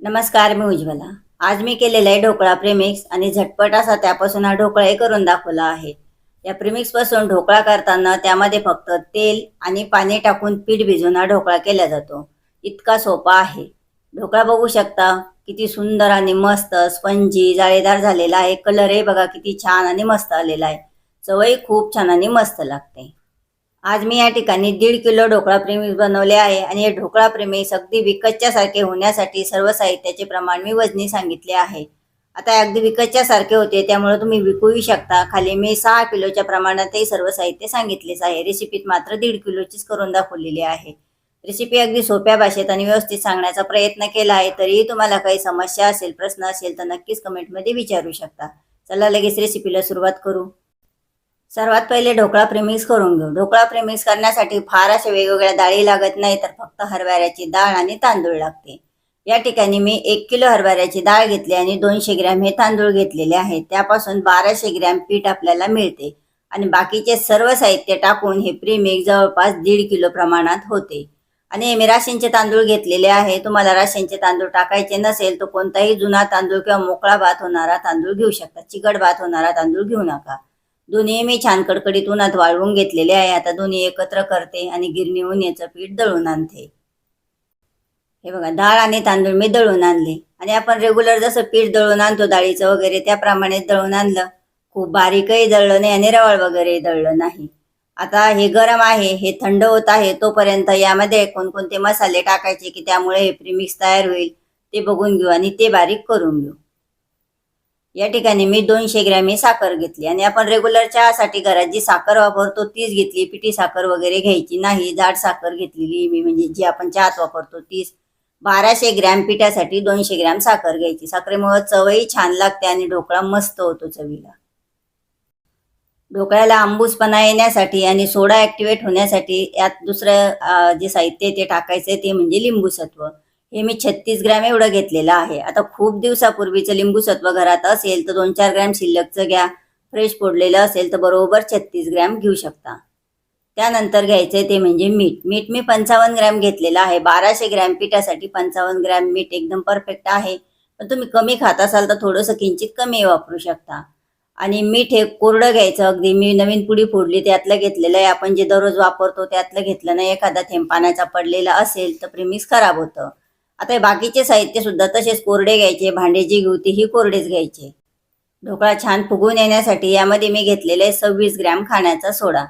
नमस्कार मी उज्ज्वला. आज मी केलेला आहे ढोकळा प्रेमिक्स आणि झटपट असा त्यापासून हा ढोकळाही करून दाखवला आहे. या प्रेमिक्सपासून ढोकळा करताना त्यामध्ये फक्त तेल आणि पाणी टाकून पीठ भिजवून हा ढोकळा केला जातो. इतका सोपा आहे. ढोकळा बघू शकता किती सुंदर आणि मस्त स्पंजी जाळेदार झालेला आहे. कलरही बघा किती छान आणि मस्त आलेला आहे. चवही खूप छान आणि मस्त लागते. आज मी या ठिकाणी दीड किलो ढोकळा प्रेमी बनवले आहे आणि हे ढोकळा प्रेमिक्स अगदी विकतच्या सारखे होण्यासाठी सर्व साहित्याचे प्रमाण मी वजनी सांगितले आहे. आता अगदी विकतच्या सारखे होते त्यामुळे तुम्ही विकूही शकता. खाली मी सहा किलोच्या प्रमाणातही सर्व साहित्य सांगितलेच आहे. रेसिपीत मात्र दीड किलोचीच करून दाखवलेली आहे. रेसिपी अगदी सोप्या भाषेत आणि व्यवस्थित सांगण्याचा प्रयत्न केला आहे तरीही तुम्हाला काही समस्या असेल प्रश्न असेल तर नक्कीच कमेंटमध्ये विचारू शकता. चला लगेच रेसिपीला सुरुवात करू. सर्वात पहिले ढोकळा प्रेमिक्स करून घेऊ. ढोकळा प्रेमिक्स करण्यासाठी फार अशा वेगवेगळ्या डाळी लागत नाही तर फक्त हरभऱ्याची डाळ आणि तांदूळ लागते. या ठिकाणी मी एक किलो हरभऱ्याची डाळ घेतली आणि दोनशे ग्रॅम हे तांदूळ घेतलेले आहेत. त्यापासून बाराशे ग्रॅम पीठ आपल्याला मिळते आणि बाकीचे सर्व साहित्य टाकून हे प्रेमिक जवळपास दीड किलो प्रमाणात होते. आणि मी राशींचे तांदूळ घेतलेले आहे. तुम्हाला राशींचे तांदूळ टाकायचे नसेल तर कोणताही जुना तांदूळ किंवा मोकळा भात होणारा तांदूळ घेऊ शकता. चिकट भात होणारा तांदूळ घेऊ नका. दोन्ही मी छान कडकडीत उन्हात वाळवून घेतलेले आहे. आता दोन्ही एकत्र करते आणि गिरणीहून याचं पीठ दळून आणते. हे बघा डाळ आणि तांदूळ मी दळून आणले. आणि आपण रेग्युलर जसं पीठ दळून आणतो डाळीचं वगैरे त्याप्रमाणे दळून आणलं. खूप बारीकही दळलं नाही आणि रवळ वगैरे दळलं नाही. आता हे गरम आहे हे थंड होत आहे तोपर्यंत यामध्ये कोणकोणते मसाले टाकायचे की त्यामुळे हे प्रीमिक्स तयार होईल ते बघून घेऊ आणि ते बारीक करून घेऊ. या ठिकाणी मी दोनशे ग्रॅम ही साखर घेतली आणि आपण रेग्युलर चहासाठी घरात जी साखर वापरतो तीच घेतली. पिठी साखर वगैरे घ्यायची नाही. जाड साखर घेतलेली मी म्हणजे जी आपण चहात वापरतो तीच. बाराशे ग्रॅम पिठासाठी दोनशे ग्रॅम साखर घ्यायची. साखरेमुळे चवही छान लागते आणि ढोकळा मस्त होतो चवीला. ढोकळ्याला आंबूसपणा येण्यासाठी आणि सोडा ऍक्टिव्हेट होण्यासाठी यात दुसरं जे साहित्य ते टाकायचं ते म्हणजे लिंबू सत्व हे मी छत्तीस ग्रॅम एवढं घेतलेलं आहे. आता खूप दिवसापूर्वीचं लिंबू सत्व घरात असेल तर दोन चार ग्रॅम शिल्लकचं घ्या. फ्रेश फोडलेलं असेल तर बरोबर छत्तीस ग्रॅम घेऊ शकता. त्यानंतर घ्यायचंय ते म्हणजे मीठ. मीठ मी पंचावन्न ग्रॅम घेतलेलं आहे. बाराशे ग्रॅम पिठासाठी पंचावन्न ग्रॅम मीठ एकदम परफेक्ट आहे. पण तुम्ही कमी खात असाल तर थोडंसं किंचित कमी वापरू शकता. आणि मीठ हे कोरडं घ्यायचं. अगदी मी नवीन पुडी फोडली त्यातलं घेतलेलं आहे. आपण जे दररोज वापरतो त्यातलं घेतलं नाही. एखादा थेंब पाण्याचा पडलेला असेल तर प्रिमिक्स खराब होतं. आता हे बाकीचे साहित्य सुद्धा तसेच कोरडे घ्यायचे भांडे जी घेवती ही कोरडेच घ्यायचे. ढोकळा छान फुगून येण्यासाठी यामध्ये मी घेतलेले आहे सव्वीस ग्रॅम खाण्याचा सोडा.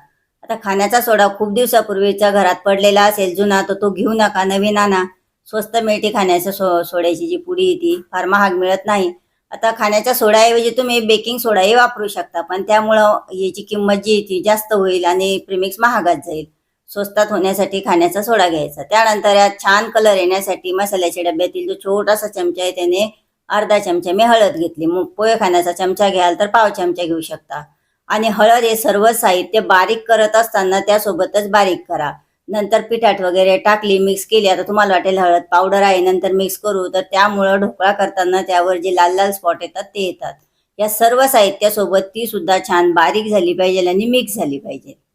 आता खाण्याचा सोडा खूप दिवसापूर्वीच्या घरात पडलेला असेल जुना तर तो घेऊ नका नवीन आणा. स्वस्त मिळते खाण्याच्या सो सोड्याची जी पुडी आहे ती फार महाग मिळत नाही. आता खाण्याच्या सोड्याऐवजी तुम्ही बेकिंग सोडाही वापरू शकता पण त्यामुळं याची किंमत जी ती जास्त होईल आणि प्रिमिक्स महागात जाईल. स्वस्तात होण्यासाठी खाण्याचा सोडा घ्यायचा. त्यानंतर यात छान कलर येण्यासाठी मसाल्याच्या डब्यातील जो छोटासा चमचा आहे त्याने अर्धा चमचा मी हळद घेतली. मग पोहे खाण्याचा चमचा घ्याल तर पाव चमचा घेऊ शकता. आणि हळद हे सर्व साहित्य बारीक करत असताना त्यासोबतच बारीक करा. नंतर पिठात वगैरे टाकली मिक्स केली. आता तुम्हाला वाटेल हळद पावडर आहे नंतर मिक्स करू. तर त्यामुळं ढोकळा करताना त्यावर जे लाल लाल स्पॉट येतात ते येतात. या सर्व साहित्यासोबत ती सुद्धा छान बारीक झाली पाहिजे आणि मिक्स झाली पाहिजे.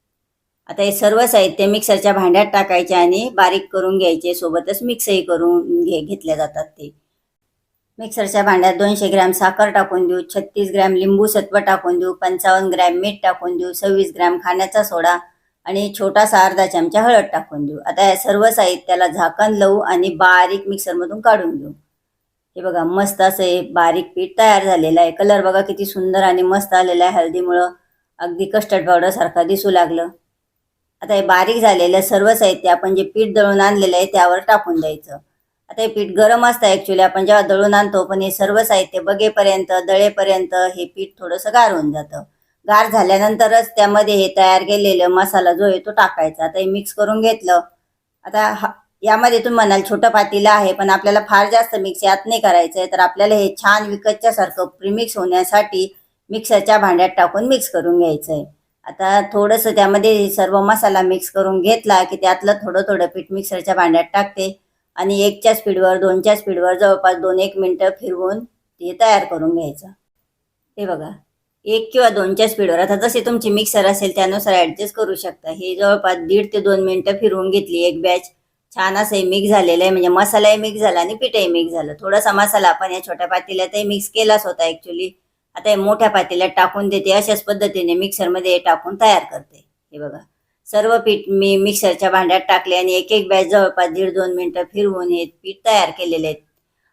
आता हे सर्व साहित्य मिक्सरच्या भांड्यात टाकायचे आणि बारीक करून घ्यायचे. सोबतच मिक्सही करून घे घेतल्या जातात ते. मिक्सरच्या भांड्यात दोनशे ग्रॅम साखर टाकून देऊ. छत्तीस ग्रॅम लिंबू सत्व टाकून देऊ. पंचावन्न ग्रॅम मीठ टाकून देऊ. सव्वीस ग्रॅम खाण्याचा सोडा आणि छोटासा अर्धा चमचा हळद टाकून देऊ. आता या सर्व साहित्याला झाकण लावू आणि बारीक मिक्सरमधून काढून घेऊ हे बघा मस्त असं हे बारीक पीठ तयार झालेलं आहे. कलर बघा किती सुंदर आणि मस्त आलेला आहे. हळदीमुळं अगदी कस्टर्ड पावडरसारखा दिसू लागलं. आता हे बारीक झालेलं सर्व साहित्य आपण जे पीठ दळून आणलेलं आहे त्यावर टाकून द्यायचं. आता हे पीठ गरम असतं ॲक्च्युली आपण जेव्हा दळून आणतो पण हे सर्व साहित्य बघेपर्यंत दळेपर्यंत हे पीठ थोडंसं गार होऊन जातं. गार झाल्यानंतरच त्यामध्ये हे तयार केलेलं मसाला जो आहे तो टाकायचा. आता हे मिक्स करून घेतलं. आता यामध्ये तुम्ही म्हणाल छोटं पातीला आहे पण आपल्याला फार जास्त मिक्स यात नाही करायचं आहे. तर आपल्याला हे छान विकतच्यासारखं प्रिमिक्स प्रीमिक्स होण्यासाठी मिक्सरच्या भांड्यात टाकून मिक्स करून घ्यायचं आहे. आता थोडंसं त्यामध्ये सर्व मसाला मिक्स करून घेतला की त्यातलं थोडं थोडं पीठ मिक्सरच्या भांड्यात टाकते. आणि एकच्या स्पीडवर दोनच्या स्पीडवर जवळपास दोन एक मिनटं फिरवून ते तयार करून घ्यायचं. हे बघा. एक किंवा दोनच्या स्पीडवर आता जसे तुमची मिक्सर असेल त्यानुसार ॲडजस्ट करू शकता. हे जवळपास दीड ते दोन मिनटं फिरवून घेतली एक बॅच छान असंही मिक्स झालेलं आहे. म्हणजे मसालाही मिक्स झाला आणि पीठही मिक्स झालं. थोडासा मसाला आपण या छोट्या पातेल्यातही मिक्स केलाच होता ॲक्च्युली आता हे मोठ्या पातेल्यात टाकून देते अशाच पद्धतीने मिक्सरमध्ये हे टाकून तयार करते. हे बघा. सर्व पीठ मी मिक्सरच्या भांड्यात टाकले आणि एक एक बॅच जवळपास दीड दोन मिनटं फिरवून हे पीठ तयार केलेले आहेत.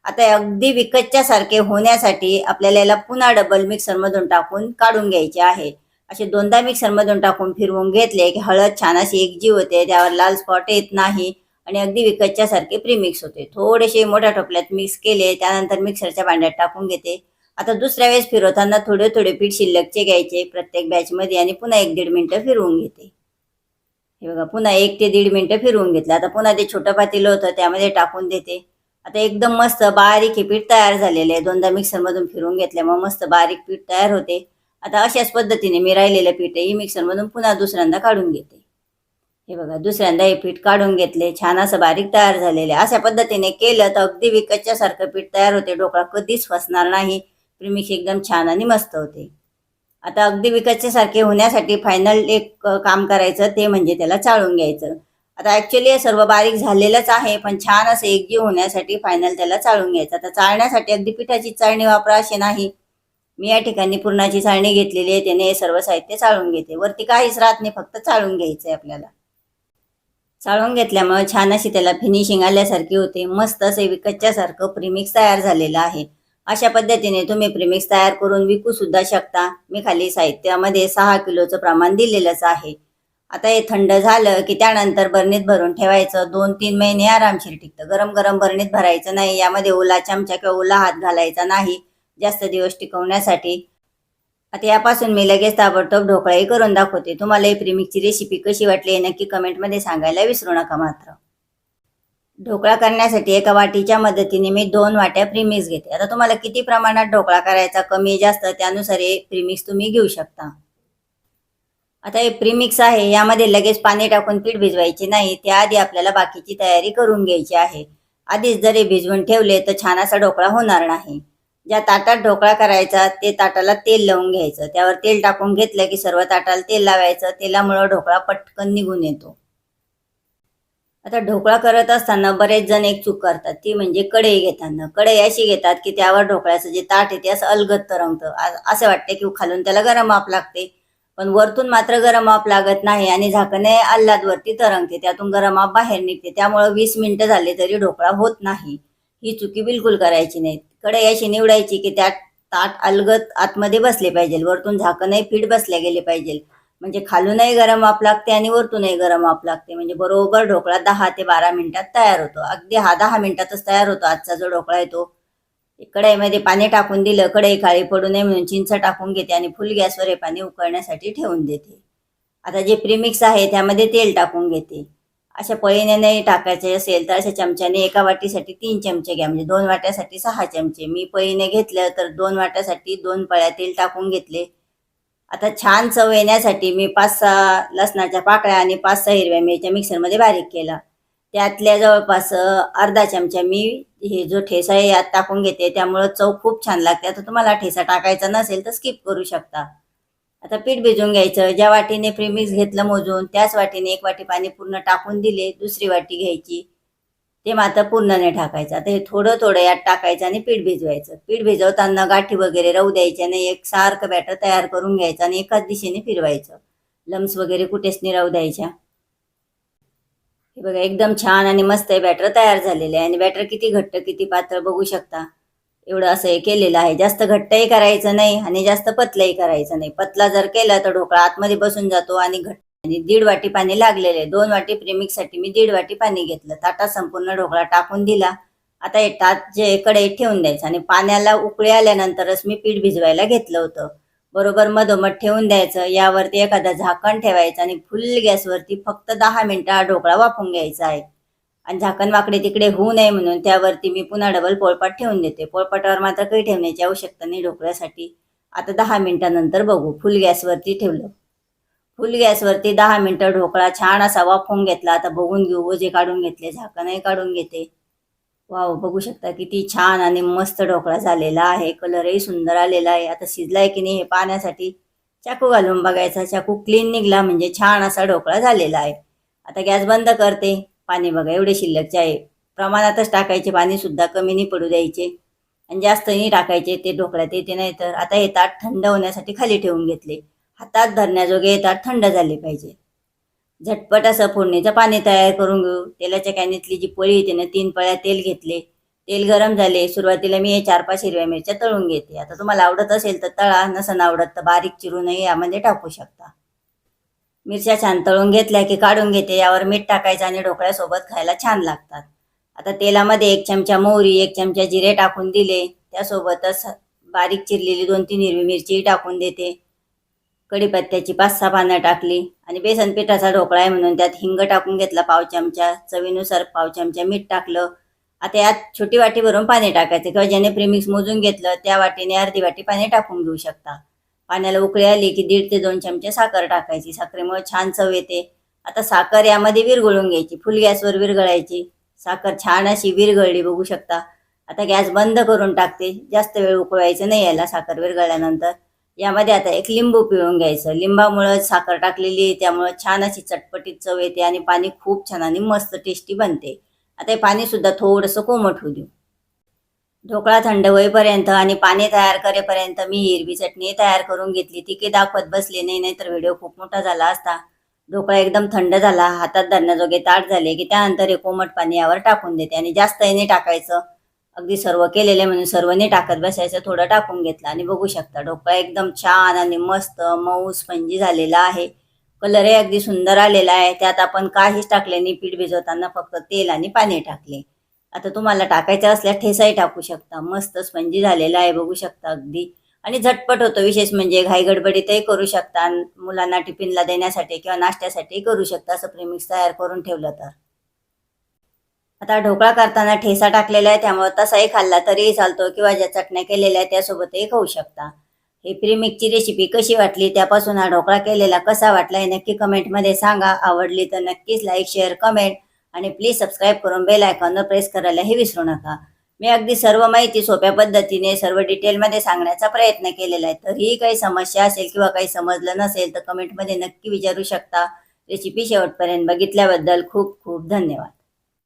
आता हे अगदी विकतच्या सारखे होण्यासाठी आपल्याला याला पुन्हा डबल मिक्सरमधून टाकून काढून घ्यायचे आहे. असे दोनदा मिक्सरमधून टाकून फिरवून घेतले की हळद छान अशी एकजीव होते त्यावर लाल स्पॉट येत नाही आणि अगदी विकतच्या सारखे प्रीमिक्स होते. थोडेसे मोठ्या टोपल्यात मिक्स केले त्यानंतर मिक्सरच्या भांड्यात टाकून घेते. आता दुसऱ्या वेळेस फिरवताना थोडे थोडे पीठ शिल्लकचे घ्यायचे प्रत्येक बॅचमध्ये आणि पुन्हा एक दीड मिनटं फिरवून घेते. हे बघा पुन्हा एक ते दीड मिनटं फिरवून घेतलं. आता पुन्हा ते छोटं पातेलं होतं त्यामध्ये टाकून देते. आता एकदम मस्त बारीक हे पीठ तयार झालेलं आहे. दोनदा मिक्सरमधून फिरवून घेतल्यामुळे मस्त बारीक पीठ तयार होते. आता अशाच पद्धतीने मी राहिलेलं पीठही मिक्सरमधून पुन्हा दुसऱ्यांदा काढून घेते. हे बघा दुसऱ्यांदा हे पीठ काढून घेतले. छान असं बारीक तयार झालेले अशा पद्धतीने केलं तर अगदी विकतच्या सारखं पीठ तयार होते. ढोकळा कधीच फसणार नाही. प्रिमिक्स एकदम छान आणि मस्त होते. आता अगदी विकतच्या सारखे होण्यासाठी फायनल एक काम करायचं ते म्हणजे त्याला चाळून घ्यायचं. आता ॲक्च्युली हे सर्व बारीक झालेलंच आहे पण छान असं एकजीव होण्यासाठी फायनल त्याला चाळून घ्यायचं. आता चाळण्यासाठी अगदी पिठाची चाळणी वापरा असे नाही. मी या ठिकाणी पूर्णाची चाळणी घेतलेली आहे त्याने हे सर्व साहित्य चाळून घेते. वरती काहीच राहत नाही फक्त चाळून घ्यायचं आहे आपल्याला. चाळून घेतल्यामुळे छान अशी त्याला फिनिशिंग आल्यासारखी होते. मस्त असे विकतच्यासारखं प्रीमिक्स तयार झालेलं आहे. अशा पद्धतीने तुम्ही प्रिमिक्स तयार करून विकू सुद्धा शकता. मी खाली साहित्यामध्ये सहा किलोचं प्रमाण दिलेलंच आहे. आता हे थंड झालं की त्यानंतर बरणीत भरून ठेवायचं. दोन तीन महिने आरामशीर टिकतं. गरम गरम बरणीत भरायचं नाही. यामध्ये ओला चमचा किंवा ओला हात घालायचा नाही. जास्त दिवस टिकवण्यासाठी. आता यापासून मी लगेच ताबडतोब ढोकळाही करून दाखवते. तुम्हाला ही प्रिमिक्सची रेसिपी कशी वाटली नक्की कमेंटमध्ये सांगायला विसरू नका मात्र. ढोकळा करण्यासाठी एका वाटीच्या मदतीने मी दोन वाट्या प्रीमिक्स घेते. आता तुम्हाला किती प्रमाणात ढोकळा करायचा कमी जास्त त्यानुसार हे प्रीमिक्स तुम्ही घेऊ शकता. आता हे प्रीमिक्स आहे यामध्ये लगेच पाणी टाकून पीठ भिजवायचे नाही त्याआधी आपल्याला बाकीची तयारी करून घ्यायची आहे. आधीच जरी भिजवून ठेवले तर छान असा ढोकळा होणार नाही. ज्या ताटात ढोकळा करायचा ते ताटाला तेल लावून घ्यायचं. त्यावर तेल टाकून घेतलं की सर्व ताटाला तेल लावायचं तेलामुळं ढोकळा पटकन निघून येतो. आता ढोकळा करत असताना बरेच जण एक चूक करतात. ती म्हणजे कढई घेताना. कढई अशी घेतात की त्यावर ढोकळ्याचं जे ताट येते असं अलगत तरंगतं. असं वाटतं की खालून त्याला गरम माप लागते. पण वरतून मात्र गरम माप लागत नाही आणि झाकणे अल्लादवरती तरंगते. त्यातून गरम माप बाहेर निघते. त्यामुळं वीस मिनिटं झाले तरी ढोकळा होत नाही. ही चुकी बिलकुल करायची नाही. कढई अशी निवडायची की त्यात ताट अलगत आतमध्ये बसले पाहिजे. वरतून झाकणही पीठ बसल्या गेले पाहिजे. म्हणजे खालूनही गरम वाफ लागते आणि वरतूनही गरम वाफ लागते. म्हणजे बरोबर ढोकळा दहा ते बारा मिनिटात तयार होतो. अगदी हा दहा मिनिटातच तयार होतो. आजचा जो ढोकळा आहे तो. कढईमध्ये पाणी टाकून दिलं. कढई काळी पडू नये म्हणून चिंच टाकून घेते आणि फुल गॅसवर हे पाणी उकळण्यासाठी ठेवून देते. आता जे प्रीमिक्स आहे त्यामध्ये तेल टाकून घेते. अशा पळीने नाही टाकायचे असेल तर अशा चमच्याने एका वाटीसाठी तीन चमचे घ्या. म्हणजे दोन वाट्यासाठी सहा चमचे. मी पळीने घेतलं तर दोन वाट्यासाठी दोन पळ्या तेल टाकून घेतले. आता छान चव येण्यासाठी मी पाच सहा लसणाच्या पाकळ्या आणि पाच सहा हिरव्या मिरच्या मिक्सरमध्ये बारीक केला. त्यातल्या जवळपास अर्धा चमचा मी हे जो ठेसा आहे यात टाकून घेते. त्यामुळं चव खूप छान लागते. आता तुम्हाला ठेसा टाकायचा नसेल तर स्किप करू शकता. आता पीठ भिजवून घ्यायचं. ज्या वाटीने प्रीमिक्स घेतलं मोजून त्याच वाटीने एक वाटी पाणी पूर्ण टाकून दिले. दुसरी वाटी घ्यायची. ते मात्र पूर्ण नाही टाकायचं. आता हे थोडं थोडं यात टाकायचं आणि पीठ भिजवायचं. पीठ भिजवताना गाठी वगैरे राहू द्यायच्या नाही. एक सारखं बॅटर तयार करून घ्यायचं आणि एकाच दिशेने फिरवायचं. लम्स वगैरे कुठेच नाही राहू द्यायच्या. हे बघा एकदम छान आणि मस्त हे बॅटर तयार झालेले आहे. आणि बॅटर किती घट्ट किती पातळ बघू शकता. एवढं असं हे केलेलं आहे. जास्त घट्टही करायचं नाही आणि जास्त पतलाही करायचं नाही. पतला जर केला तर ढोकळा आतमध्ये बसून जातो आणि घट्ट आणि दीड वाटी पाणी लागलेले. दोन वाटी प्रेमिकसाठी मी दीड वाटी पाणी घेतलं. ताटात संपूर्ण ढोकळा टाकून दिला. आता हे ताट जे कढईत ठेवून द्यायचं. आणि पाण्याला उकळी आल्यानंतरच मी पीठ भिजवायला घेतलं होतं. बरोबर मधोमध ठेवून द्यायचं. यावरती एखादा झाकण ठेवायचं आणि फुल गॅसवरती फक्त दहा मिनिटं हा ढोकळा वाफून घ्यायचा आहे. आणि झाकण वाकडे तिकडे होऊ नये म्हणून त्यावरती मी पुन्हा डबल पोळपाट ठेवून देते. पोळपाटावर मात्र काही ठेवण्याची आवश्यकता नाही ढोकळ्यासाठी. आता दहा मिनिटानंतर बघू. फुल गॅसवरती ठेवलं. फुल गॅसवरती दहा मिनिटं ढोकळा छान असा वाफवून घेतला. आता बघून घेऊ ओझे काढून घेतले झाकणही काढून घेते. वाव बघू शकता किती छान आणि मस्त ढोकळा झालेला आहे. कलरही सुंदर आलेला आहे. आता शिजलाय की नाही हे पाहण्यासाठी चाकू घालून बघायचा. चाकू क्लीन निघला म्हणजे छान असा ढोकळा झालेला आहे. आता गॅस बंद करते. पाणी बघा एवढे शिल्लकचे आहे. प्रमाणातच टाकायचे पाणी सुद्धा कमी नाही पडू द्यायचे. आणि जास्त नाही टाकायचे ते ढोकळ्यात येते नाही तर. आता हे ताट थंड होण्यासाठी खाली ठेवून घेतले. हातात धरण्याजोगे येतात थंड झाले पाहिजे. झटपट असं फोडणीचं पाणी तयार करून घेऊ. तेलाच्या कॅनीतली जी पळी येते ना तीन पळ्या तेल घेतले. तेल गरम झाले. सुरुवातीला मी हे चार पाच हिरव्या मिरच्या तळून घेते. आता तुम्हाला आवडत असेल तर तळा नसन आवडत तर बारीक चिरूनही यामध्ये म्हणजे टाकू शकता. मिरच्या छान तळून घेतल्या की काढून घेते. यावर मीठ टाकायचं आणि ढोकळ्यासोबत खायला छान लागतात. आता तेलामध्ये एक चमचा मोहरी एक चमचा जिरे टाकून दिले. त्यासोबतच बारीक चिरलेली दोन तीन हिरवी मिरचीही टाकून देते. कढीपत्त्याची पाच सहा पानं टाकली आणि बेसन पिठाचा ढोकळा आहे म्हणून त्यात हिंग टाकून घेतला पाव चमचा चवीनुसार पाव चमचा मीठ टाकलं. आता यात छोटी वाटी भरून पाणी टाकायचं. किंवा ज्याने प्रेमिक्स मोजून घेतलं त्या वाटीने अर्धी वाटी पाणी टाकून घेऊ शकता. पाण्याला उकळी आली की दीड ते दोन चमचे साखर टाकायची. साखरेमुळे छान चव येते. आता साखर यामध्ये विरघळून घ्यायची. फुल गॅसवर विरघळायची. साखर छान अशी विरघळली बघू शकता. आता गॅस बंद करून टाकते. जास्त वेळ उकळवायचं नाही याला साखर विरघळल्यानंतर. यामध्ये आता एक लिंबू पिळून घ्यायचं. लिंबामुळं साखर टाकलेली आहे त्यामुळं छान अशी चटपटीत चव येते आणि पाणी खूप छान आणि मस्त टेस्टी बनते. आता हे पाणीसुद्धा थोडंसं कोमट होऊ देऊ. ढोकळा थंड होईपर्यंत आणि पाणी तयार करेपर्यंत मी हिरवी चटणी तयार करून घेतली. ती की दाखवत बसली नाही नाहीतर व्हिडिओ खूप मोठा झाला असता. ढोकळा एकदम थंड झाला. हातात धरण्याजोगे ताट झाले की त्यानंतर हे कोमट पाणी यावर टाकून देते आणि जास्त नाही टाकायचं. अगदी सर्व केलेले म्हणून सर्व नाही टाकत बसायचं थोडं टाकून घेतलं आणि बघू शकता ढोकळा एकदम छान आणि मस्त मऊ स्पंजी झालेला आहे. कलरही अगदी सुंदर आलेला आहे. त्यात आपण काहीच टाकले नाही पीठ भिजवताना फक्त तेल आणि पाणी टाकले. आता तुम्हाला टाकायचं असल्यास ठेसाही टाकू शकता. मस्त स्पंजी झालेला आहे बघू शकता अगदी. आणि झटपट होतो विशेष म्हणजे घाई गडबडीतही करू शकता. मुलांना टिफिनला देण्यासाठी किंवा नाश्त्यासाठी करू शकता. असं प्रेमिक्स तयार करून ठेवलं तर. आता ढोकळा करताना ठेसा टाकलेला आहे त्यामुळे तसाही खाल्ला तरीही चालतो किंवा ज्या चटण्या केलेल्या आहेत त्यासोबतही खाऊ शकता. ही प्रीमिकची रेसिपी कशी वाटली त्यापासून हा ढोकळा केलेला कसा वाटला हे नक्की कमेंटमध्ये सांगा. आवडली तर नक्कीच लाईक शेअर कमेंट आणि प्लीज सबस्क्राईब करून बेल आयकॉनवर प्रेस करायलाही विसरू नका. मी अगदी सर्व माहिती सोप्या पद्धतीने सर्व डिटेलमध्ये सांगण्याचा प्रयत्न केलेला आहे. तरीही काही समस्या असेल किंवा काही समजलं नसेल तर कमेंटमध्ये नक्की विचारू शकता. रेसिपी शेवटपर्यंत बघितल्याबद्दल खूप खूप धन्यवाद.